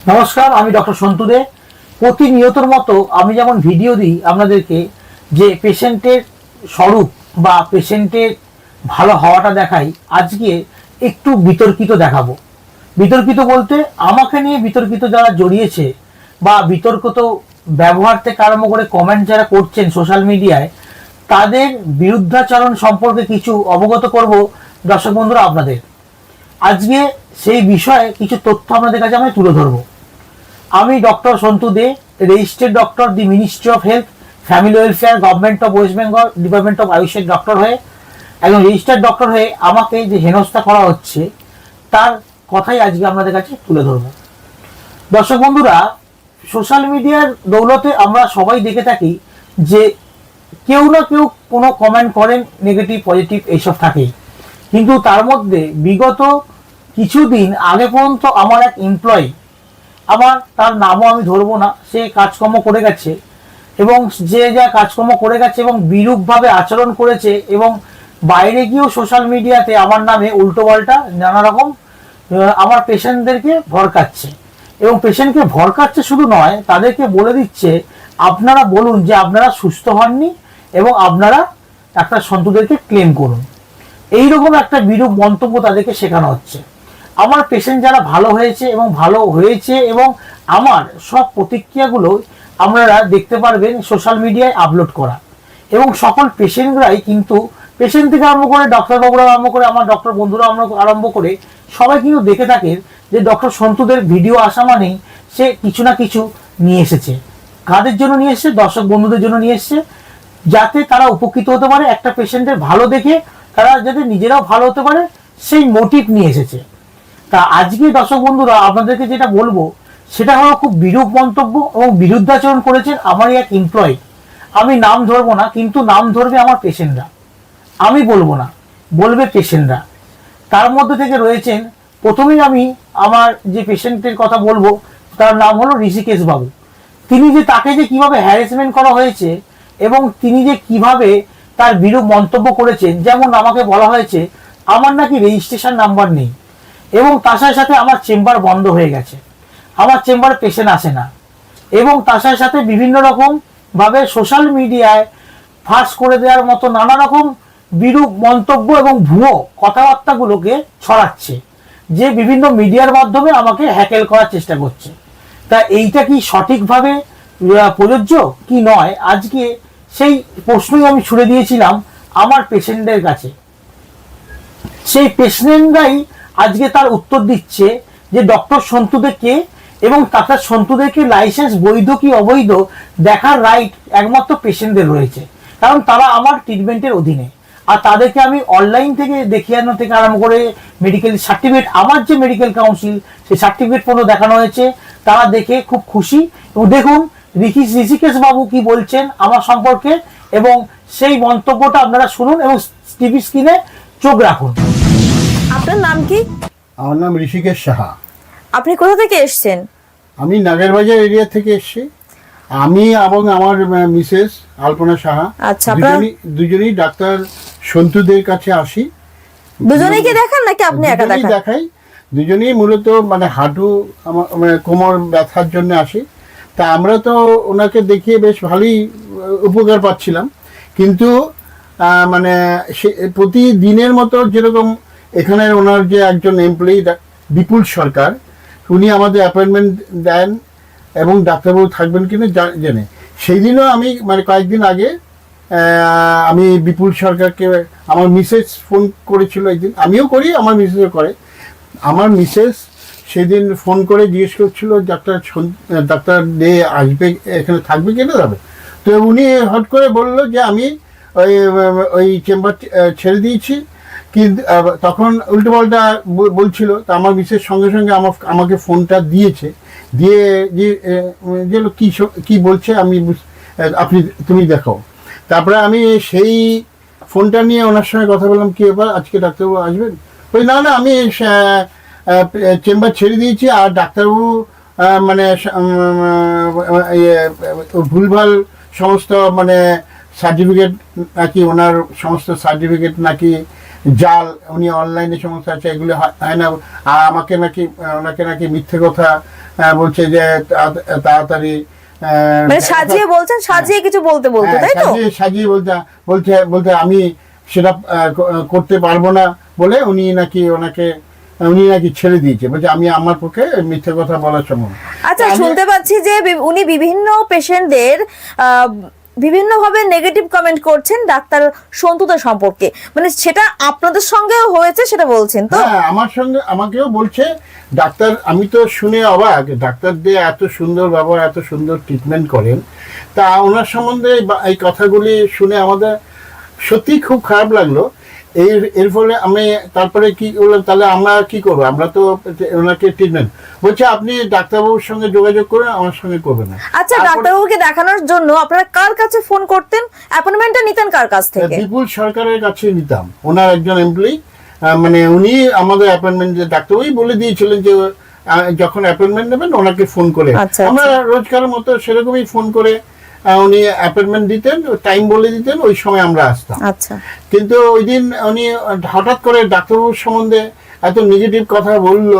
নমস্কার, আমি ডক্টর সন্তু দে। প্রতিনিয়তর মতো আমি যেমন ভিডিও দিই, আপনাদেরকে যে পেশেন্টের স্বরূপ বা পেশেন্টের ভালো হওয়াটা দেখাই, আজকে একটু বিতর্কিত দেখাবো। বিতর্কিত বলতে আমাকে নিয়ে বিতর্কিত যারা জড়িয়েছে বা বিতর্কিত ব্যবহার থেকে আরম্ভ করে কমেন্ট যারা করছেন সোশ্যাল মিডিয়ায় তাদের বিরুদ্ধাচরণ সম্পর্কে কিছু অবগত করব দর্শক বন্ধুরা আপনাদের। আজকে সেই বিষয়ে কিছু তথ্য আপনাদের কাছে আমি তুলে ধরবো। আমি doctor Santu Dey registered doctor the ministry of health family welfare government of West Bengal department of আয়ুষের ডক্টর হয়ে, একজন রেজিস্টার্ড ডক্টর হয়ে আমাকে যে হেনস্থা করা হচ্ছে, তার কথাই আজকে আপনাদের কাছে তুলে ধরবো। দর্শক বন্ধুরা সোশ্যাল মিডিয়ার দৌলতে আমরা সবাই দেখে থাকি যে কেউ না কেউ কোনো কমেন্ট করেন নেগেটিভ পজিটিভ এইসব থাকেই। কিন্তু তার মধ্যে বিগত কিছুদিন আগে পর্যন্ত আমার এক এমপ্লয়ি আবার তার নামও আমি ধরবো না, সে কাজকর্ম করে গেছে। এবং যে যা কাজকর্ম করে গেছে এবং বিরূপভাবে আচরণ করেছে এবং বাইরে গিয়েও সোশ্যাল মিডিয়াতে আমার নামে উল্টোপাল্টা নানা রকম আমার পেশেন্টদেরকে ভরকাচ্ছে এবং পেশেন্টকে ভরকাচ্ছে শুধু নয়, তাদেরকে বলে দিচ্ছে, আপনারা বলুন যে আপনারা সুস্থ হননি এবং আপনারা ডাক্তার সন্তুদেরকে ক্লেম করুন। এইরকম একটা বিরূপ মন্তব্য তাদেরকে শেখানো হচ্ছে। আমার পেশেন্ট যারা ভালো হয়েছে এবং ভালো হয়েছে এবং আমার সব প্রতিক্রিয়াগুলো আপনারা দেখতে পারবেন সোশ্যাল মিডিয়ায় আপলোড করা। এবং সকল পেশেন্টরাই কিন্তু পেশেন্ট থেকে আরম্ভ করে ডক্টরবাবুরা আরম্ভ করে, আমার ডক্টর বন্ধুরা আরম্ভ- আরম্ভ করে, সবাই কিন্তু দেখে থাকেন যে ডক্টর সন্তুদের ভিডিও আসা মানেই সে কিছু না কিছু নিয়ে এসেছে। কাদের জন্য নিয়ে এসেছে? দর্শক বন্ধুদের জন্য নিয়ে এসেছে। যাতে তারা উপকৃত হতে পারে, একটা পেশেন্টের ভালো দেখে তারা যাতে নিজেরাও ভালো হতে পারে, সেই মোটিভ নিয়ে এসেছে। তা আজকে দর্শক বন্ধুরা, আপনাদেরকে যেটা বলব, সেটা হলো খুব বিরূপ মন্তব্য এবং বিরুদ্ধাচরণ করেছেন আমারই এক এমপ্লয়ি আমি নাম ধরবো না, কিন্তু নাম ধরবে আমার পেশেন্টরা। আমি বলব না, বলবে পেশেন্টরা। তার মধ্যে থেকে রয়েছেন, প্রথমেই আমি আমার যে পেশেন্টের কথা বলব, তার নাম হলো ঋষিকেশ বাবু। তিনি যে তাকে যে কীভাবে হ্যারাসমেন্ট করা হয়েছে এবং তিনি যে কীভাবে তার বিরূপ মন্তব্য করেছেন, যেমন আমাকে বলা হয়েছে, আমার নাকি রেজিস্ট্রেশন নাম্বার নেই। এবং তার সাথে সাথে আমার চেম্বার বন্ধ হয়ে গেছে। আমার চেম্বারে পেশেন্ট আসে না। এবং তার সাথে সাথে বিভিন্ন রকম ভাবে সোশ্যাল মিডিয়ায় ফাঁস করে দেওয়ার মতো নানা রকম বিরূপ মন্তব্য এবং ভুয়ো কথাবার্তাগুলোকে ছড়াচ্ছে, যে বিভিন্ন মিডিয়ার মাধ্যমে আমাকে হ্যাকেল করার চেষ্টা করছে। তা এইটা কি সঠিকভাবে প্রযোজ্য কি নয়? আজকে সেই প্রশ্নই আমি ছুড়ে দিয়েছিলাম আমার পেশেন্টদের কাছে। সেই পেশেন্টরাই আজকে তার উত্তর দিচ্ছে যে ডক্টর সন্তুদে কে এবং ডাক্তার সন্তুদেরকে লাইসেন্স বৈধ কি অবৈধ দেখার রাইট একমাত্র পেশেন্টদের রয়েছে। কারণ তারা আমার ট্রিটমেন্টের অধীনে। আর তাদেরকে আমি অনলাইন থেকে দেখিয়ে আনো থেকে আরম্ভ করে মেডিকেল সার্টিফিকেট আমার যে মেডিকেল কাউন্সিল সেই সার্টিফিকেট পর্যন্ত দেখানো হয়েছে। তারা দেখে খুব খুশি। এবং দেখুন, ঋষি ঋষিকেশ বাবু কি বলছেন আমার সম্পর্কে এবং সেই মন্তব্যটা আপনারা শুনুন এবং টিভি স্ক্রিনে চোখ রাখুন। আপনার নাম কি? আমার নাম ঋষিকেশ সাহা। আপনি কোথা থেকে এসেছেন? আমি নাগেরবাজার এরিয়া থেকে এসেছি। আমি এবং আমার মিসেস আলপনা সাহা আচ্ছা, আপনার- দুজনেই ডাক্তার সন্তুদের কাছে আসি। দুজনেই কি দেখান নাকি আপনি একা দেখান? দেখাই। দুজনেই মূলত মানে হাঁটু আমার মানে কোমর ব্যথার জন্য আসি। তা আমরা তো ওনাকে দেখিয়ে বেশ ভালোই উপকার পাচ্ছিলাম। কিন্তু মানে সে প্রতিদিনের মতো যেরকম এখানে ওনার যে একজন এমপ্লয়ি বিপুল সরকার, উনি আমাদের অ্যাপয়েন্টমেন্ট দেন এবং ডাক্তারবাবু থাকবেন কিনা জেনে। সেই দিনও আমি মানে কয়েকদিন আগে আমি বিপুল সরকারকে, আমার মিসেস ফোন করেছিল একদিন। আমিও করি, আমার মিসেসও করে। আমার মিসেস সেদিন ফোন করে জিজ্ঞেস করছিল, ডাক্তার ডাক্তার ডে আসবে, এখানে থাকবে কিনা যাবে তো উনি হট করে বলল যে, আমি ওই ওই চেম্বার ছেড়ে দিয়েছি। কিন্তু তখন উল্টোপাল্টা বল- বলছিল, তা আমার মিসেস সঙ্গে সঙ্গে আমার, আমাকে ফোনটা দিয়েছে। দিয়ে যে যে কি কি বলছে আমি আপনি, তুমি দেখো তারপরে আমি সেই ফোনটা নিয়ে ওনার সঙ্গে কথা বললাম, কি ব্যাপার? আজকে ডাক্তারবাবু আসবেন? ওই না না, আমি চেম্বার ছেড়ে দিয়েছি, আর ডাক্তারবাবু মানে ভুলভাল সমস্ত মানে সার্টিফিকেট নাকি ওনার সমস্ত সার্টিফিকেট নাকি জাল উনি অনলাইনে সমস্ত আছে এগুলো হয় হয় না। আর আমাকে নাকি ওনাকে নাকি মিথ্যে কথা বলছে যে তাড়াতাড়ি মানে সাজিয়ে বলছেন সাজিয়ে কিছু বলতে বলতে হ্যাঁ, তাই তো? সাজিয়ে সাজিয়ে বলতে বলতে বলতে আমি সেটা করতে পারব না বলে উনি নাকি ওনাকে উনি নাকি ছেড়ে দিয়েছে। বলছে আমি আমার পক্ষে মিথ্যে কথা বলার সময়। আচ্ছা শুনতে পাচ্ছি যে উনি বিভিন্ন পেশেন্টদের বিভিন্ন ভাবে নেগেটিভ কমেন্ট করছেন ডাক্তার সন্তুদের সম্পর্কে। মানে সেটা আপনাদের সঙ্গেও হয়েছে, সেটা বলছেন তো? হ্যাঁ আমার সঙ্গে, আমাকেও বলছে, ডাক্তার, আমি তো শুনে অবাক, ডাক্তার দিয়ে এত সুন্দর ব্যবহার, এত সুন্দর ট্রিটমেন্ট করেন, তা ওনার সম্বন্ধে এই কথাগুলি শুনে আমাদের সত্যি খুব খারাপ লাগল। এর এর ফলে আমি তারপরে কি বললাম তাহলে আমরা কি করব? আমরা তো ওনাকে ট্রিটমেন্ট বলছে আপনি ডাক্তারবাবুর সঙ্গে যোগাযোগ করুন আমার সঙ্গে করবেন না। আচ্ছা ডাক্তারবাবুকে দেখানোর জন্য আপনারা কার কাছে ফোন করতেন? অ্যাপয়েন্টমেন্টটা নিতেন কার কাছ থেকে? বিপুল সরকারের কাছে নিতাম। ওনার একজন এমপ্লয়ি মানে উনি আমাদের অ্যাপয়েন্টমেন্ট যে ডাক্তারবাবুই বলে দিয়েছিলেন যে যখন অ্যাপয়েন্টমেন্ট নেবেন ওনাকে ফোন করে। আচ্ছা, আমরা রোজকারের মতো সেরকমই ফোন করে উনি অ্যাপয়েন্টমেন্ট দিতেন টাইম বলে দিতেন ওই সময় আমরা আসতাম। আচ্ছা। কিন্তু ওই দিন উনি হঠাৎ করে ডাক্তারবাবুর সম্বন্ধে এত নেগেটিভ কথা বলল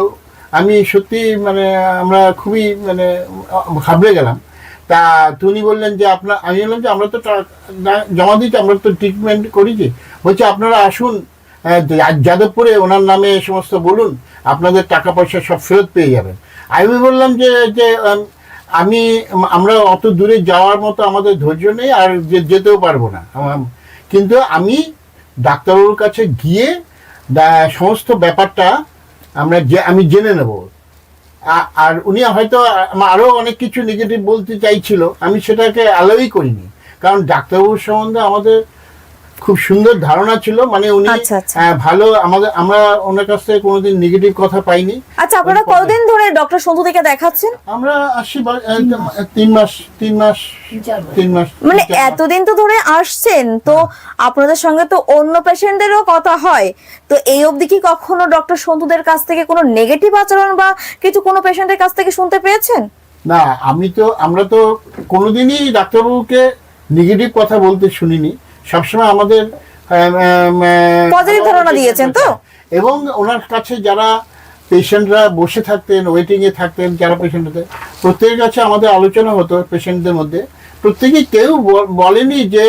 আমি সত্যি মানে আমরা খুবই মানে ঘাবড়ে গেলাম। তা তিনি বললেন যে আপনার আমি বললাম যে আমরা তো জমা দিচ্ছি আমরা তো ট্রিটমেন্ট করেছি। বলছে আপনারা আসুন যাদবপুরে ওনার নামে এই সমস্ত বলুন আপনাদের টাকা পয়সা সব ফেরত পেয়ে যাবেন। আমি বললাম যে যে আমি, আমরা অত দূরে যাওয়ার মতো আমাদের ধৈর্য নেই আর যে- যেতেও পারব না। কিন্তু আমি ডাক্তারবাবুর কাছে গিয়ে সমস্ত ব্যাপারটা আমরা যে আমি জেনে নেব। আর উনি হয়তো আরও অনেক কিছু নেগেটিভ বলতে চাইছিল, আমি সেটাকে অ্যালাউই করিনি। কারণ ডাক্তারবাবুর সম্বন্ধে আমাদের খুব সুন্দর ধারণা ছিল মানে উনি আচ্ছা, আচ্ছা। ভালো আমাদের আমরা ওনার কাছ থেকে কোনোদিন নেগেটিভ কথা পাইনি। আচ্ছা আপনারা কতদিন ধরে ডক্টর সন্তুদিকে দেখাচ্ছেন? আমরা আসছি তিন মাস তিন মাস তিন মাস মানে। এতদিন তো ধরে আসছেন তো আপনাদের সঙ্গে তো অন্য পেশেন্টদেরও কথা হয়। তো এই অবধি কি কখনো ডক্টর সন্তুদের কাছ থেকে কোনো নেগেটিভ আচরণ বা কিছু কোনো পেশেন্টের কাছ থেকে শুনতে পেয়েছেন? না আমি তো আমরা তো কোনোদিনই ডাক্তারবাবুকে নেগেটিভ কথা বলতে শুনিনি। সবসময় আমাদের Positive ধারণা দিয়েছেন তো? এবং ওনার কাছে যারা পেশেন্টরা বসে থাকতেন ওয়েটিংয়ে থাকতেন যারা পেশেন্ট হতেন প্রত্যেকের কাছে আমাদের আলোচনা হতো পেশেন্টদের মধ্যে। প্রত্যেকেই কেউ বলেনি যে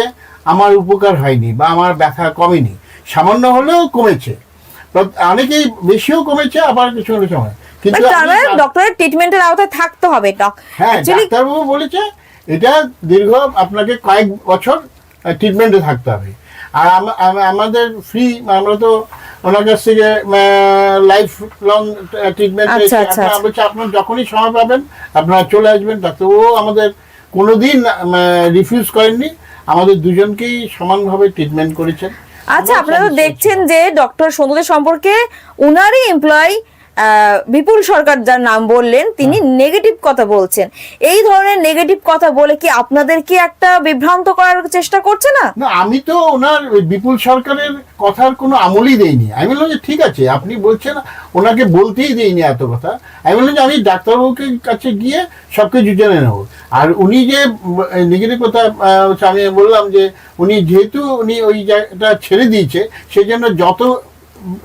আমার উপকার হয়নি বা আমার ব্যথা কমেনি। সামান্য হলেও কমেছে। অনেকেই বেশিও কমেছে আবার কিছু হলে সময় কিন্তু ডক্টরের ট্রিটমেন্টের আওতায় থাকতে হবে হ্যাঁ ডাক্তারবাবু বলেছে এটা দীর্ঘ আপনাকে কয়েক বছর ট্রিটমেন্টে থাকতে হবে। আর আম- আম- আমাদের ফ্রি আমরা তো ওনার কাছ থেকে লাইফ লং ট্রিটমেন্ট। বলছে আপনার যখনই সময় পাবেন আপনারা চলে আসবেন। ডাক্তারবাবু আমাদের কোনোদিন রিফিউজ করেননি। আমাদের দুজনকেই সমানভাবে ট্রিটমেন্ট করেছেন। আচ্ছা আপনারা তো দেখছেন যে ডক্টর সন্তুদের সম্পর্কে উনারই এমপ্লয় বিপুল সরকার যার নাম বললেন তিনি নেগেটিভ কথা বলছেন। এই ধরনের নেগেটিভ কথা বলে কি আপনাদেরকে একটা বিভ্রান্ত করার চেষ্টা করছে না? না আমি তো ওনার বিপুল সরকারের কথার কোনো আমলই দেইনি। আমি বললাম যে ঠিক আছে আপনি বলছেন ওনাকে বলতেই দেইনি এত কথা। আমি বললাম যে আমি ডাক্তারবাবুকে কাছে গিয়ে সব কিছু জেনে নেব। আর উনি যে নেগেটিভ কথা আমি বললাম যে উনি যেহেতু উনি ওই জায়গাটা ছেড়ে দিয়েছে সেই জন্য যত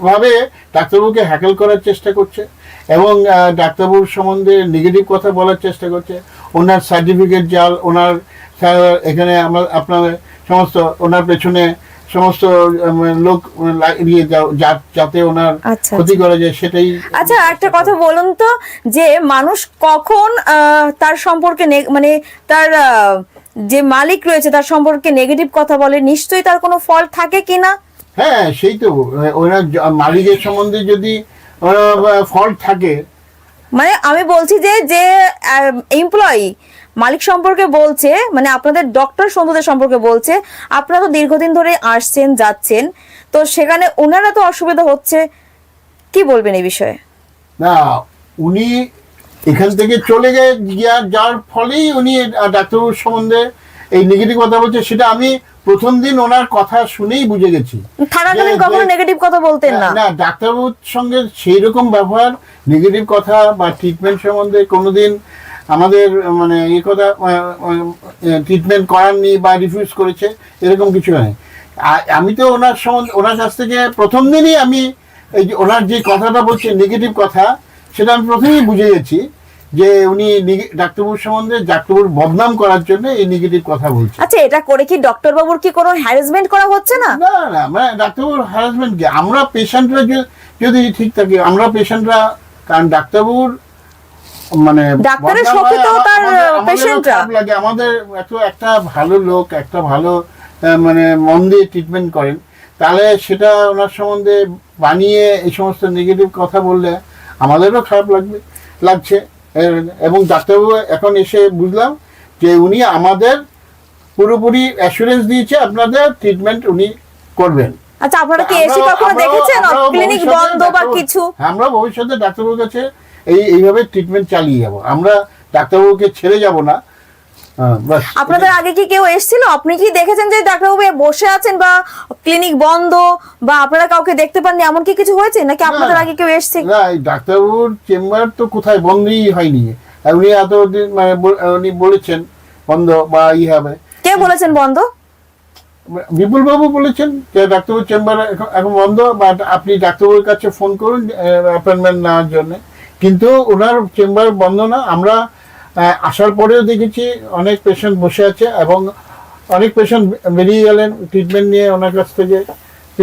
ভাবে ডাক্তারবাবুকে হ্যাকেল করার চেষ্টা করছে এবং ডাক্তারবাবুর সম্বন্ধে নেগেটিভ কথা বলার চেষ্টা করছে। ওনার সার্টিফিকেট জাল ওনার এখানে আমরা আপনার সমস্ত ওনার পেছনে সমস্ত লোক লাগিয়ে যাও- যা- যাতে ওনার আচ্ছা, ক্ষতি করা যায় সেটাই আচ্ছা একটা কথা বলুন তো যে মানুষ কখন তার সম্পর্কে মানে তার যে মালিক রয়েছে তার সম্পর্কে নেগেটিভ কথা বলে নিশ্চয়ই তার কোনো ফল্ট থাকে কিনা? হ্যাঁ সেই তো জ- মালিকের সম্বন্ধে যদি ফল্ট থাকে। মানে আমি বলছি যে যে এমপ্লয়ি মালিক সম্পর্কে বলছে মানে আপনাদের ডক্টর সন্ধ্যদের সম্পর্কে বলছে আপনারা তো দীর্ঘদিন ধরে আসছেন যাচ্ছেন তো সেখানে ওনারা তো অসুবিধা হচ্ছে কি বলবেন এই বিষয়ে? না উনি এখান থেকে চলে গিয়া যার ফলেই উনি ডাক্তারবাবুর সম্বন্ধে এই নেগেটিভ কথা বলছে সেটা আমি প্রথম দিন ওনার কথা শুনেই বুঝে গেছি। থাকাকালীন কখনো নেগেটিভ কথা বলতেন না না? ডাক্তারবাবুর সঙ্গে সেই রকম ব্যবহার নেগেটিভ কথা বা ট্রিটমেন্ট সম্বন্ধে কোনোদিন আমাদের মানে এই কথা ট্রিটমেন্ট করাননি বা রিফিউজ করেছে এরকম কিছু নয়। আমি তো ওনার সম্বন্ধে ওনার কাছ থেকে প্রথম দিনই আমি এই যে ওনার যে কথাটা বলছে নেগেটিভ কথা সেটা আমি প্রথমেই বুঝে গেছি। যে উনি ডাক্তারবাবুর সম্বন্ধে ডাক্তারবাবুর বদনাম করার জন্য এই নেগেটিভ কথা বলছে। আচ্ছা এটা করে কি ডক্টর বাবুর কি কোনো হ্যারাসমেন্ট করা হচ্ছে না? না না মানে ডাক্তারবাবুর হ্যারাসমেন্ট কি? আমরা পেশেন্টরা যদি ঠিক থাকি আমরা পেশেন্টরা কারণ ডাক্তারবাবুর মানে ডাক্তারের হয়, তো তার পেশেন্টরা। লাগে আমাদের এত একটা ভালো লোক একটা ভালো মানে মন দিয়ে ট্রিটমেন্ট করেন। তাহলে সেটা ওনার সম্বন্ধে বানিয়ে এই সমস্ত নেগেটিভ কথা বললে আমাদেরও খারাপ লাগবে লাগছে। এবং ডাক্তারবাবু এখন এসে বুঝলাম যে উনি আমাদের পুরোপুরি অ্যাসুরেন্স দিয়েছে আপনাদের ট্রিটমেন্ট উনি করবেন। আচ্ছা আপনারা কি এসে কখনো দেখেছেন? ক্লিনিক বন্ধ বা কিছু? হ্যাঁ, আমরা ভবিষ্যতে ডাক্তারবাবুর কাছে এই এইভাবে ট্রিটমেন্ট চালিয়ে যাব। আমরা ডাক্তারবাবুকে ছেড়ে যাব না। আপনাদের আগে কি কেউ এসেছিল? আপনি কি দেখেছেন যে ডাক্তারবাবু বসে আছেন বা ক্লিনিক বন্ধ বা আপনারা কাউকে দেখতে পাননি? এমন কি কিছু হয়েছে? নাকি আপনাদের আগে কেউ এসছে? না ডাক্তারবাবুর চেম্বার তো কোথায় বন্ধই হয়নি। উনি এতদিন মানে উনি বলেছেন বন্ধ বা ই হবে। কে বলেছেন বন্ধ? বিপুল বাবু বলেছেন যে ডাক্তারবাবুর চেম্বার এখন বন্ধ বা আপনি ডাক্তারবাবুর কাছে ফোন করুন অ্যাপয়েন্টমেন্ট নেওয়ার জন্য। কিন্তু ওনার চেম্বার বন্ধ না। আমরা আসার পরেও দেখেছি অনেক পেশেন্ট বসে আছে এবং অনেক পেশেন্ট বেরিয়ে গেলেন ট্রিটমেন্ট নিয়ে ওনার কাছ থেকে।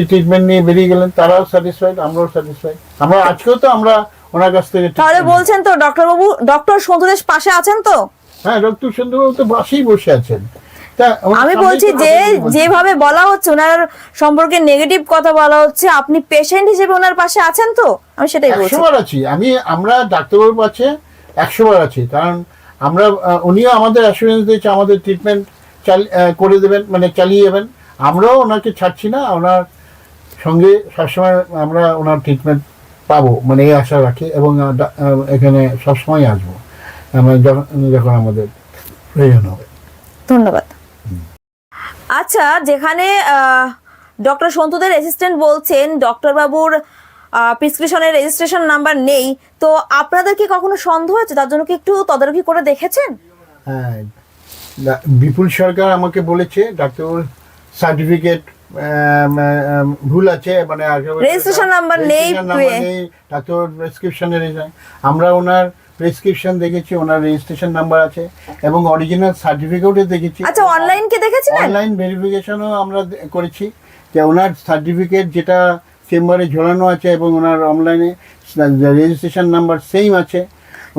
ট্রিটমেন্ট নিয়ে বেরিয়ে গেলেন তারাও স্যাটিসফাইড আমরাও স্যাটিসফাইড আমরা আজকেও তো আমরা ওনার কাছ থেকে তাহলে বলছেন তো ডক্টর বাবু ডক্টর সন্তুদেশ পাশে আছেন তো? হ্যাঁ ডক্টর সুন্দরবাবু তো বাসেই বসে আছেন। আমি বলছি যে যেভাবে বলা হচ্ছে ওনার সম্পর্কে নেগেটিভ কথা বলা হচ্ছে আপনি পেশেন্ট হিসেবে ওনার পাশে আছেন তো? আমি সেটাই বলছি। আছি। আমি আমরা ডাক্তারবাবুর কাছে একশো বার আছি। কারণ আমরা উনিও আমাদের অ্যাসুরেন্স দিয়েছে আমাদের ট্রিটমেন্ট করে দেবেন মানে চালিয়ে যাবেন। আমরাও ওনাকে ছাড়ছি না ওনার সঙ্গে সবসময় আমরা ওনার ট্রিটমেন্ট পাবো মানে এই আশা রাখি এবং এখানে সবসময় আসব। যখন যখন আমাদের প্রয়োজন হবে। ধন্যবাদ। আচ্ছা যেখানে ডক্টর সন্তুদের অ্যাসিস্ট্যান্ট বলছেন ডক্টর বাবুর প্রেসক্রিপশনের রেজিস্ট্রেশন নাম্বার নেই। তো আপনাদের কি কখনো সন্দেহ আছে? তার জন্য কি একটু তদারকি করে দেখেছেন? হ্যাঁ বিপুল সরকার আমাকে বলেছে ডাক্তার সার্টিফিকেট ভুল আছে মানে রেজিস্ট্রেশন নাম্বার নেই, ডাক্তার প্রেসক্রিপশনের আমরা ওনার প্রেসক্রিপশন দেখেছি ওনার রেজিস্ট্রেশন নাম্বার আছে এবং অরিজিনাল সার্টিফিকেটও দেখেছি। আচ্ছা অনলাইন কি দেখেছিলেন? অনলাইন ভেরিফিকেশনও আমরা করেছি যে ওনার সার্টিফিকেট যেটা চেম্বারে ঝোলানো আছে এবং ওনার অনলাইনে রেজিস্ট্রেশন নাম্বার সেম আছে।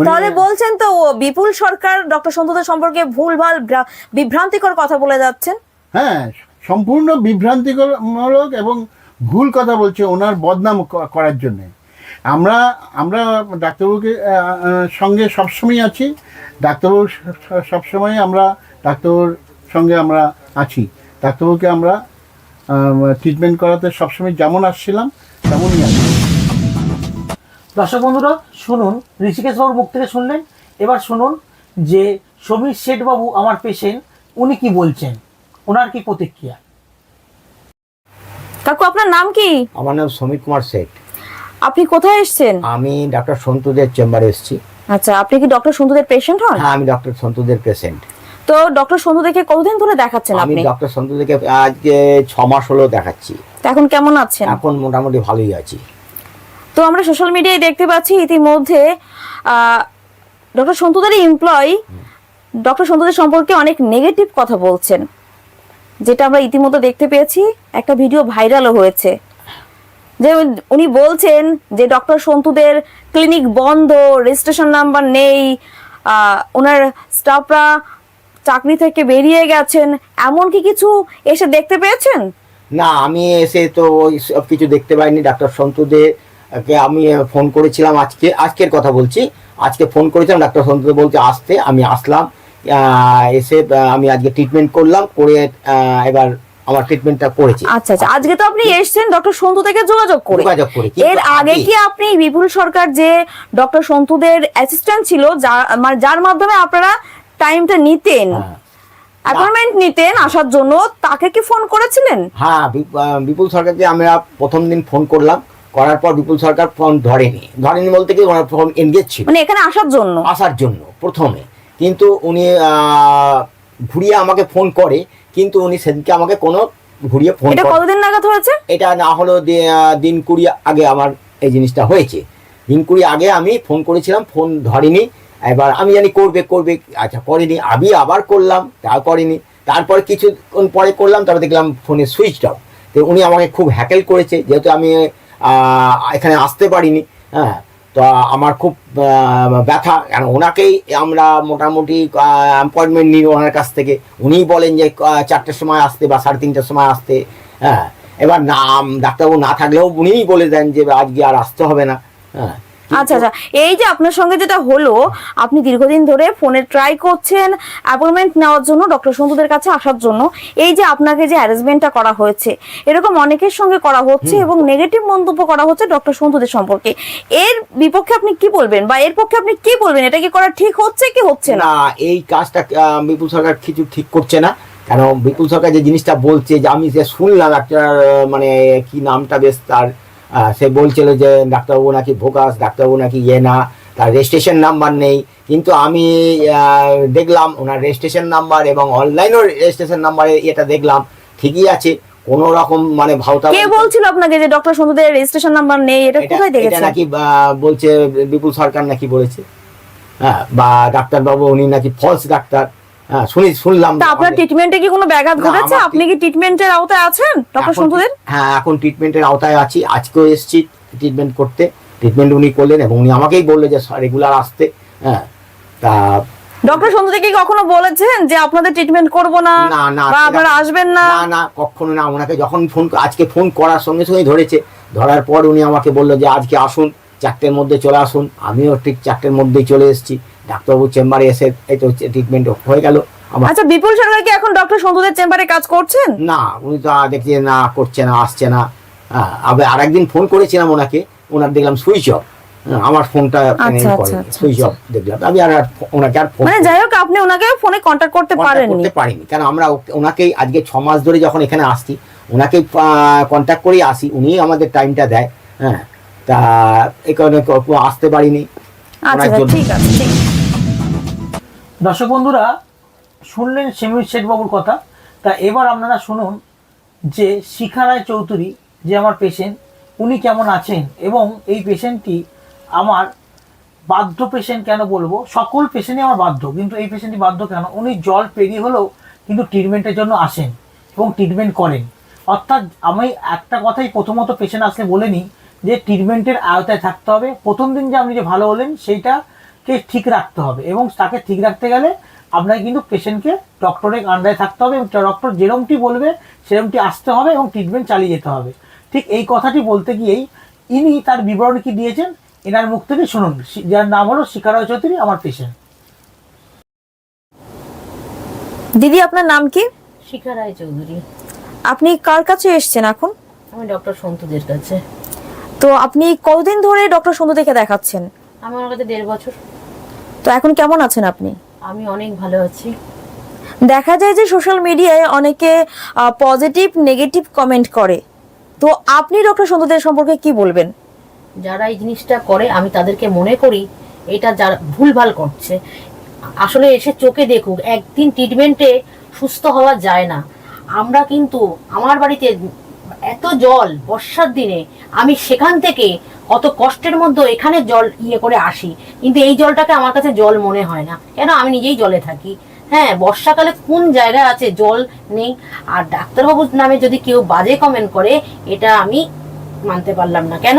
তাহলে বলছেন তো ও বিপুল সরকার ডক্টর সন্তুদের সম্পর্কে ভুলভাল ভ্রা- বিভ্রান্তিকর কথা বলে যাচ্ছেন। হ্যাঁ সম্পূর্ণ বিভ্রান্তিমূলক এবং ভুল কথা বলছে ওনার বদনাম করার জন্য। আমরা আমরা ডাক্তারবাবুকে সঙ্গে সবসময় আছি। ডাক্তারবাবু সবসময় আমরা ডাক্তারবাবুর সঙ্গে আমরা আছি। ডাক্তারবাবুকে আমরা ট্রিটমেন্ট করাতে সবসময় যেমন আসছিলাম তেমনই আছি। দর্শক বন্ধুরা শুনুন ঋষিকেশ বাবুর মুখ থেকে শুনলেন। এবার শুনুন যে সমীর শেঠ বাবু আমার পেশেন্ট উনি কি বলছেন? ওনার কি প্রতিক্রিয়া? কাকু আপনার নাম কি? আমার নাম সমীর কুমার শেখ আপনি কোথায় এসেছেন? আমি ডক্টর সন্তুদের চেম্বারে এসেছি। আচ্ছা আপনি কি ডক্টর সন্তুদের পেশেন্ট হন? হ্যাঁ আমি ডক্টর সন্তুদের পেশেন্ট তো ডক্টর সন্ধু সন্তুদেরকে কতদিন ধরে দেখাচ্ছেন আমি আপনি? ডক্টর সন্তুদেরকে আজকে ছ মাস হলো দেখাচ্ছি। এখন কেমন আছেন? এখন মোটামুটি ভালোই আছি। তো আমরা সোশ্যাল মিডিয়ায় দেখতে পাচ্ছি ইতিমধ্যে ডক্টর সন্তুদেরই এমপ্লয় ডক্টর সন্তুদের সম্পর্কে অনেক নেগেটিভ কথা বলছেন। যেটা আমরা ইতিমধ্যে দেখতে পেয়েছি একটা ভিডিও ভাইরালও হয়েছে। যে উনি বলছেন যে ডক্টর সন্তুদের ক্লিনিক বন্ধ রেজিস্ট্রেশন নাম্বার নেই ওনার স্টাফরা চাকরি থেকে বেরিয়ে গেছেন এমন কি কিছু এসে দেখতে পেয়েছেন? না আমি এসে তো ওই সব কিছু দেখতে পাইনি ডাক্তার সন্তুদের কে আমি ফোন করেছিলাম আজকে আজকের কথা বলছি। আজকে ফোন করেছিলাম ডাক্তার সন্তু বলতে আসতে আমি আসলাম। এসে আমি আজকে ট্রিটমেন্ট করলাম করে এবার আমার ট্রিটমেন্টটা করেছি। আচ্ছা আচ্ছা আজকে তো আপনি এসেছেন ডক্টর সন্তু থেকে যোগাযোগ করে। যোগাযোগ করে, এর আগে কি আপনি বিপুল সরকার যে ডক্টর সন্তুদের অ্যাসিস্ট্যান্ট ছিল মানে যার মাধ্যমে আপনারা টাইমটা নিতেন। অ্যাপয়েন্টমেন্ট নিতেন আসার জন্য। তাকে কি ফোন করেছিলেন? হ্যাঁ বিপ- বিপুল সরকারকে আমরা প্রথম দিন ফোন করলাম করার পর বিপুল সরকার ফোন ধরেনি। ধরেনি বলতে কি ওনার ফোন এনগেজ ছিল। মানে এখানে আসার জন্য? আসার জন্য প্রথমে। কিন্তু উনি ঘুরিয়ে আমাকে ফোন করে কিন্তু উনি সেদিনকে আমাকে কোনো ঘুরিয়ে ফোন এটা কতদিন নাগাদ হয়েছে? এটা না হলো দিন কুড়ি আগে আমার এই জিনিসটা হয়েছে। দিন কুড়ি আগে আমি ফোন করেছিলাম ফোন ধরেনি। এবার আমি জানি করবে করবে আচ্ছা করেনি, আমি আবার করলাম তা করেনি, তারপরে কিছুক্ষণ পরে করলাম, তারপর দেখলাম ফোনে সুইচ অফ তো উনি আমাকে খুব হ্যাকেল করেছে, যেহেতু আমি এখানে আসতে পারিনি হ্যাঁ তো আমার খুব ব্যথা, কারণ ওনাকেই আমরা মোটামুটি অ্যাপয়েন্টমেন্ট নিই ওনার কাছ থেকে। উনিই বলেন যে চারটের সময় আসতে বা সাড়ে তিনটের সময় আসতে হ্যাঁ এবার নাম, ডাক্তারবাবু না থাকলেও উনিই বলে দেন যে, আজকে আর আসতে হবে না হ্যাঁ আচ্ছা আচ্ছা। এই যে আপনার সঙ্গে যেটা হলো আপনি দীর্ঘদিন ধরে ফোনে ট্রাই করছেন অ্যাপয়েন্টমেন্ট নেওয়ার জন্য ডক্টর সন্ধুদের কাছে আসার জন্য এই যে আপনাকে যে অ্যারেঞ্জমেন্টটা করা হয়েছে এরকম অনেকের সঙ্গে করা হচ্ছে এবং নেগেটিভ মন্তব্য করা হচ্ছে ডক্টর সন্তুদের সম্পর্কে। এর বিপক্ষে আপনি কি বলবেন বা এর পক্ষে আপনি কি বলবেন? এটা কি করা ঠিক হচ্ছে কি হচ্ছে না? এই কাজটা বিপুল সরকার কিছু ঠিক করছে না। কারণ বিপুল সরকার যে জিনিসটা বলছে যে আমি যে শুনলাম একটা মানে কি নামটা বেশ তার সে বলছিল যে ডাক্তারবাবু নাকি ভোকাস ডাক্তারবাবু নাকি ইয়ে না তার রেজিস্ট্রেশন নাম্বার নেই। কিন্তু আমি দেখলাম ওনার রেজিস্ট্রেশন নাম্বার এবং অনলাইনও রেজিস্ট্রেশন নাম্বারে এটা দেখলাম। ঠিকই আছে কোনো রকম মানে ভাওতা কে বলছিল আপনাকে যে ডক্টর সন্ধুদের রেজিস্ট্রেশন নাম্বার নেই? এটা কোথায় এটা নাকি বলছে বিপুল সরকার নাকি বলেছে। হ্যাঁ বা ডাক্তারবাবু উনি নাকি ফলস ডাক্তার হ্যাঁ শুনি শুনলাম তা আপনার ট্রিটমেন্টে কি কোনো ব্যাঘাত ঘটেছে? আপনি কি ট্রিটমেন্টের আওতায় আছেন ডক্টর এখন- হ্যাঁ এখন ট্রিটমেন্টের আওতায় আছি। আজকেও এসেছি ট্রিটমেন্ট করতে। ট্রিটমেন্ট উনি করলেন এবং উনি আমাকেই বলল যে রেগুলার আসতে। হ্যাঁ তা ডক্টর সন্ধু কি কখনো বলেছেন যে আপনাদের ট্রিটমেন্ট করব না? না না বা আপনারা আসবেন না? না না কখনো না। ওনাকে যখন ফোন আজকে ফোন করার সঙ্গে সঙ্গে ধরেছে। ধরার পর উনি আমাকে বলল যে আজকে আসুন চারটের মধ্যে চলে আসুন। আমিও ঠিক চারটের মধ্যেই চলে এসেছি। ডাক্তারবাবু চেম্বারে এসে এই তো ট্রিটমেন্ট হয়ে গেল। আচ্ছা বিপুল সরকার কি এখন ডক্টর সন্ধুদের চেম্বারে কাজ করছেন? না উনি তো দেখছি না করছে না আসছে না। হ্যাঁ, আবার আরেকদিন ফোন করেছিলাম ওনাকে ওনার দেখলাম সুইচ অফ আমার ফোনটা সুইচ অফ দেখলাম। আমি আর আর ওনাকে আর ফোন মানে যাই হোক আপনি ওনাকে ফোনে কন্ট্যাক্ট করতে পারেননি। করতে পারিনি। কারণ আমরা ওনাকেই আজকে ছ মাস ধরে যখন এখানে আসছি ওনাকে কন্ট্যাক্ট করেই আসি। উনি আমাদের টাইমটা দেয়। হ্যাঁ তা এই কারণে আসতে পারিনি। আচ্ছা আচ্ছা, ঠিক আছে ঠিক আছে। দর্শক বন্ধুরা, শুনলেন সেমির শেঠবাবুর কথা, তা এবার আপনারা শুনুন যে শিখা রায় চৌধুরী, যে আমার পেশেন্ট উনি কেমন আছেন এবং এই পেশেন্টটি আমার বাধ্য পেশেন্ট কেন বলব? সকল পেশেন্টই আমার বাধ্য, কিন্তু এই পেশেন্টটি বাধ্য কেন? উনি জল পেরিয়ে হলেও কিন্তু ট্রিটমেন্টের জন্য আসেন এবং ট্রিটমেন্ট করেন। অর্থাৎ আমি একটা কথাই প্রথমত পেশেন্ট আসলে বলে নিই যে ট্রিটমেন্টের আওতায় থাকতে হবে। প্রথম দিন যে আপনি যে ভালো হলেন সেইটাকে ঠিক রাখতে হবে এবং তাকে ঠিক রাখতে গেলে আপনাকে কিন্তু পেশেন্টকে ডক্টরের আন্ডারে থাকতে হবে এবং ডক্টর যেরমটি বলবে সেরমটি আসতে হবে এবং ট্রিটমেন্ট চালিয়ে যেতে হবে। ঠিক এই কথাটি বলতে গিয়েই ইনি তার বিবরণ কি দিয়েছেন? এনার মুখ থেকে শুনুন। যার নাম হলো শিকারয় চৌধুরী আমার পেশেন্ট। দিদি আপনার নাম কি? শিখা রায় চৌধুরী। আপনি কার কাছে এসেছেন এখন? আমি ডক্টর সন্তুদের কাছে। তো আপনি কতদিন ধরে ডক্টর সন্ধু দেখে দেখাচ্ছেন? আমার কাছে দেড় বছর। তো এখন কেমন আছেন আপনি? আমি অনেক ভালো আছি। দেখা যায় যে সোশ্যাল মিডিয়ায় অনেকে পজিটিভ নেগেটিভ কমেন্ট করে। তো আপনি ডক্টর সন্ধুদের সম্পর্কে কি বলবেন? যারা এই জিনিসটা করে আমি তাদেরকে মনে করি এটা যারা ভুলভাল করছে। আসলে এসে চোখে দেখুক একদিন ট্রিটমেন্টে সুস্থ হওয়া যায় না। আমরা কিন্তু আমার বাড়িতে এত জল বর্ষার দিনে আমি সেখান থেকে অত কষ্টের মধ্যে এখানে জল ইয়ে করে আসি। কিন্তু এই জলটাকে আমার কাছে জল মনে হয় না। কেন? আমি নিজেই জলে থাকি। হ্যাঁ বর্ষাকালে কোন জায়গায় আছে জল নেই? আর ডাক্তারবাবুর নামে যদি কেউ বাজে কমেন্ট করে এটা আমি মানতে পারলাম না। কেন?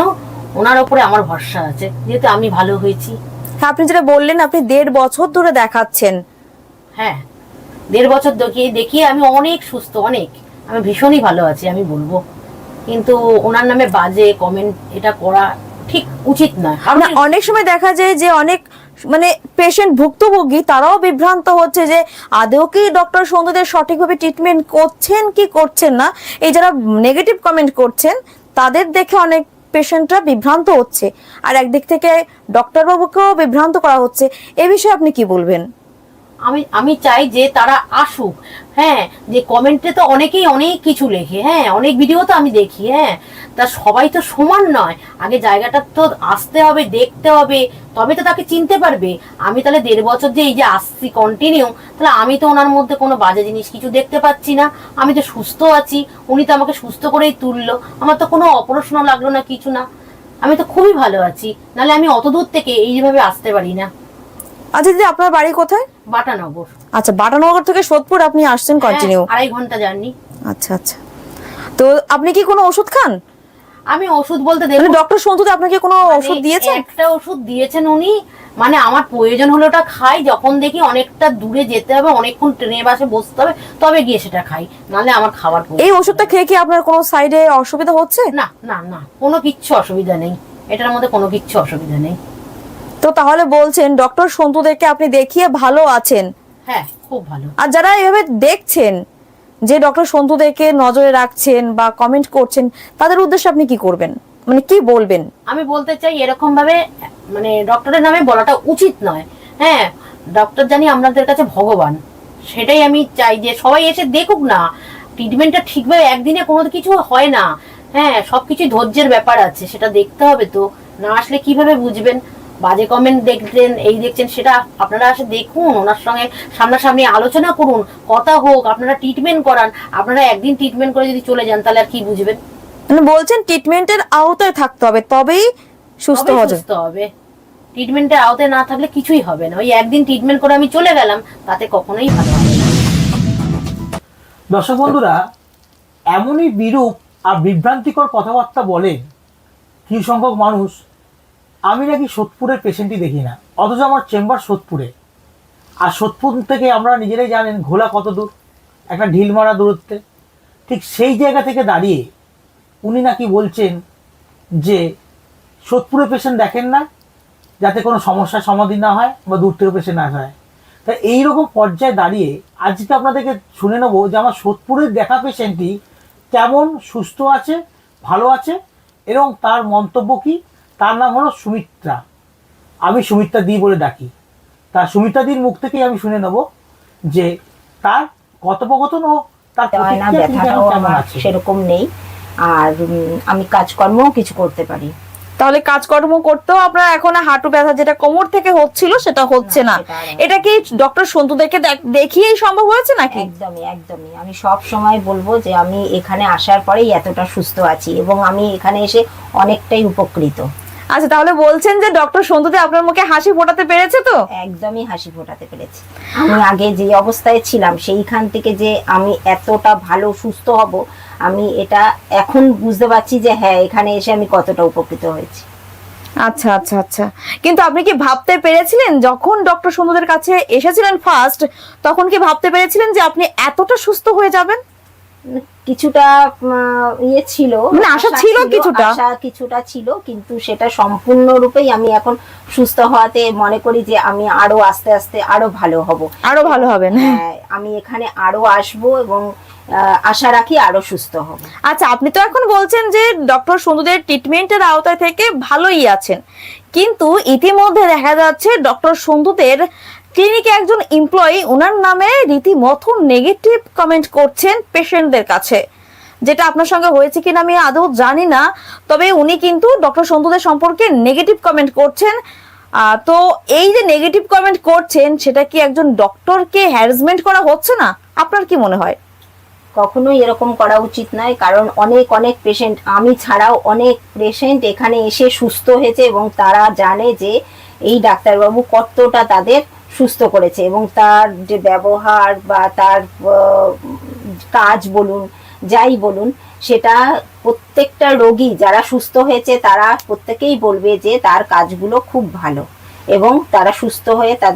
ওনার ওপরে আমার ভরসা আছে। যেহেতু আমি ভালো হয়েছি। হ্যাঁ, আপনি যেটা বললেন আপনি দেড় বছর ধরে দেখাচ্ছেন। হ্যাঁ দেড় বছর দেখিয়ে দেখিয়ে আমি অনেক সুস্থ অনেক। আমি ভীষণই ভালো আছি আমি বলব। কিন্তু ওনার নামে বাজে কমেন্ট এটা করা ঠিক উচিত নয়। অনেক সময় দেখা যায় যে অনেক মানে পেশেন্ট ভুক্তভোগী, তারাও বিভ্রান্ত হচ্ছে যে আদৌ কি ডক্টর সৌন্দর্যের সঠিকভাবে ট্রিটমেন্ট করছেন কি করছেন না? এই যারা নেগেটিভ কমেন্ট করছেন, তাদের দেখে অনেক পেশেন্টরা বিভ্রান্ত হচ্ছে। আর একদিক থেকে ডক্টরবাবুকেও বিভ্রান্ত করা হচ্ছে। এ বিষয়ে আপনি কি বলবেন? আমি আমি চাই যে তারা আসুক। হ্যাঁ যে কমেন্টে তো অনেকেই অনেক কিছু লেখে। হ্যাঁ অনেক ভিডিও তো আমি দেখি হ্যাঁ। তা সবাই তো সমান নয়। আগে জায়গাটা তো আসতে হবে, দেখতে হবে। তবে তো তাকে চিনতে পারবে। আমি তাহলে দেড় বছর যে এই যে আসছি কন্টিনিউ তাহলে আমি তো ওনার মধ্যে কোনো বাজে জিনিস কিছু দেখতে পাচ্ছি না। আমি তো সুস্থ আছি। উনি তো আমাকে সুস্থ করেই তুললো। আমার তো কোনো অপারেশনও লাগল না, কিছু না। আমি তো খুবই ভালো আছি। নাহলে আমি অত দূর থেকে এইভাবে আসতে পারি না। আচ্ছা দিদি, আপনার বাড়ি কোথায়? বাটানগর। আচ্ছা বাটানগর থেকে সোদপুর আপনি আসছেন কন্টিনিউ হ্যাঁ, আড়াই ঘণ্টা জার্নি। আচ্ছা আচ্ছা। তো আপনি কি কোনো ওষুধ খান? আমি ওষুধ বলতে দেখুন ডক্টর সন্তুতে আপনাকে কোনো ওষুধ মানে দিয়েছেন? একটা ওষুধ দিয়েছেন উনি। মানে আমার প্রয়োজন হলে ওটা খাই। যখন দেখি অনেকটা দূরে যেতে হবে অনেকক্ষণ ট্রেনে বাসে বসতে হবে তবে গিয়ে সেটা খাই। নাহলে আমার খাবার এই ওষুধটা খেয়ে কি আপনার কোনো সাইডে অসুবিধা হচ্ছে? না না না। কোনো কিচ্ছু অসুবিধা নেই। এটার মধ্যে কোনো কিচ্ছু অসুবিধা নেই। তো তাহলে বলছেন ডক্টর সন্তুদেরকে আপনি দেখিয়ে ভালো আছেন। হ্যাঁ খুব ভালো। আর যারা এভাবে দেখছেন যে ডক্টর সন্তুদেরকে নজরে রাখছেন বা কমেন্ট করছেন তাদের উদ্দেশ্যে আপনি কি করবেন? মানে কি বলবেন? আমি বলতে চাই এরকম ভাবে মানে ডক্টরের নামে বলাটা উচিত নয়। হ্যাঁ ডক্টর জানি আপনাদের কাছে ভগবান। সেটাই আমি চাই যে সবাই এসে দেখুক না ট্রিটমেন্টটা ঠিকভাবে একদিনে কোনো কিছু হয় না। হ্যাঁ সবকিছু ধৈর্যের ব্যাপার আছে সেটা দেখতে হবে তো। না আসলে কীভাবে বুঝবেন? বাজে কমেন্ট দেখলেন এই দেখছেন সেটা আপনারা আসে দেখুন ওনার সঙ্গে সামনাসামনি আলোচনা করুন কথা হোক আপনারা ট্রিটমেন্ট করান আপনারা একদিন ট্রিটমেন্ট করে যদি চলে যান তাহলে আর কি বুঝবেন? মানে বলছেন ট্রিটমেন্টের আওতায় থাকতে হবে তবেই সুস্থ হবে। ট্রিটমেন্টের আওতায় না থাকলে কিছুই হবে না। ওই একদিন ট্রিটমেন্ট করে আমি চলে গেলাম তাতে কখনোই ভালো হবে না। দর্শক বন্ধুরা এমনই বিরূপ আর বিভ্রান্তিকর কথাবার্তা বলে কিছু সংখ্যক মানুষ আমি নাকি সোদপুরের পেশেন্টই দেখি না, অথচ আমার চেম্বার সোদপুরে। আর সোদপুর থেকে আমরা নিজেরাই জানেন ঘোলা কত দূর, একটা ঢিল মারা দূরত্বে। ঠিক সেই জায়গা থেকে দাঁড়িয়ে উনি নাকি বলছেন যে, সোদপুরে পেশেন্ট দেখেন না, যাতে কোনো সমস্যার সমাধান না হয় বা দূর থেকে পেশেন্ট না হয়। তা এইরকম পর্যায়ে দাঁড়িয়ে আজকে আপনাদেরকে শুনে নেব যে আমার সোদপুরের দেখা পেশেন্টটি কেমন, সুস্থ আছে, ভালো আছে, এবং তার মন্তব্য কি তার নাম হলো সুমিত্রা। আমি সুমিত্রা দি বলে ডাকি। তার সুমিত্রা দির মুখ থেকেই আমি শুনে নেব যে তার কথোপকথন ও তার সেরকম নেই। আর আমি কাজকর্মও কিছু করতে পারি। তাহলে কাজকর্ম করতেও আপনার এখন হাঁটু ব্যথা যেটা কোমর থেকে হচ্ছিল সেটা হচ্ছে না। এটা কি ডক্টর সন্তুদেরকে দেখ- দেখিয়েই সম্ভব হয়েছে নাকি? একদমই একদমই। আমি সব সময় বলব যে আমি এখানে আসার পরেই এতটা সুস্থ আছি এবং আমি এখানে এসে অনেকটাই উপকৃত। আচ্ছা তাহলে বলছেন যে ডক্টর সন্তুতে আপনার মুখে হাসি ফোটাতে পেরেছে তো? একদমই হাসি ফোটাতে পেরেছি। আমি আগে যে অবস্থায় ছিলাম সেইখান থেকে যে আমি এতটা ভালো সুস্থ হব আমি এটা এখন বুঝতে পারছি যে হ্যাঁ এখানে এসে আমি কতটা উপকৃত হয়েছি। আচ্ছা আচ্ছা আচ্ছা। কিন্তু আপনি কি ভাবতে পেরেছিলেন যখন ডক্টর সন্তুদের কাছে এসেছিলেন ফার্স্ট তখন কি ভাবতে পেরেছিলেন যে আপনি এতটা সুস্থ হয়ে যাবেন? কিছুটা ইয়ে ছিল। মানে আশা ছিল কিছুটা। আশা কিছুটা ছিল কিন্তু সেটা সম্পূর্ণরূপেই আমি এখন সুস্থ হওয়াতে মনে করি যে আমি আরও আস্তে আস্তে আরও ভালো হব। আরও ভালো হবেন। হ্যাঁ, আমি এখানে আরও আসব এবং আশা রাখি আরও সুস্থ হব। আচ্ছা আপনি তো এখন বলছেন যে ডক্টর সন্তুদের ট্রিটমেন্টের আওতায় থেকে ভালোই আছেন। কিন্তু ইতিমধ্যে দেখা যাচ্ছে ডক্টর সন্তুদের ক্লিনিকে একজন এমপ্লয়ি, ওনার নামে রীতিমতো নেগেটিভ কমেন্ট করছেন পেশেন্টদের কাছে। যেটা আপনার সঙ্গে হয়েছে কিনা আমি আদৌ জানি না, তবে উনি কিন্তু ডক্টর সন্তুদের সম্পর্কে নেগেটিভ কমেন্ট করছেন। তো এই যে নেগেটিভ কমেন্ট করছেন, সেটা কি একজন ডক্টরকে হ্যারাসমেন্ট করা হচ্ছে না? আপনার কি মনে হয়? কখনোই এরকম করা উচিত নয়, কারণ অনেক অনেক পেশেন্ট আমি ছাড়াও অনেক পেশেন্ট এখানে এসে সুস্থ হয়েছে এবং তারা জানে যে এই ডাক্তারবাবু কতটা তাদের সুস্থ করেছে এবং তার যে ব্যবহার বা তার কাজ বলুন, যাই বলুন, সেটা প্রত্যেকটা রোগী যারা সুস্থ হয়েছে তারা প্রত্যেকেই বলবে যে তার কাজগুলো খুব ভালো এবং তারা সুস্থ হয়ে তাদের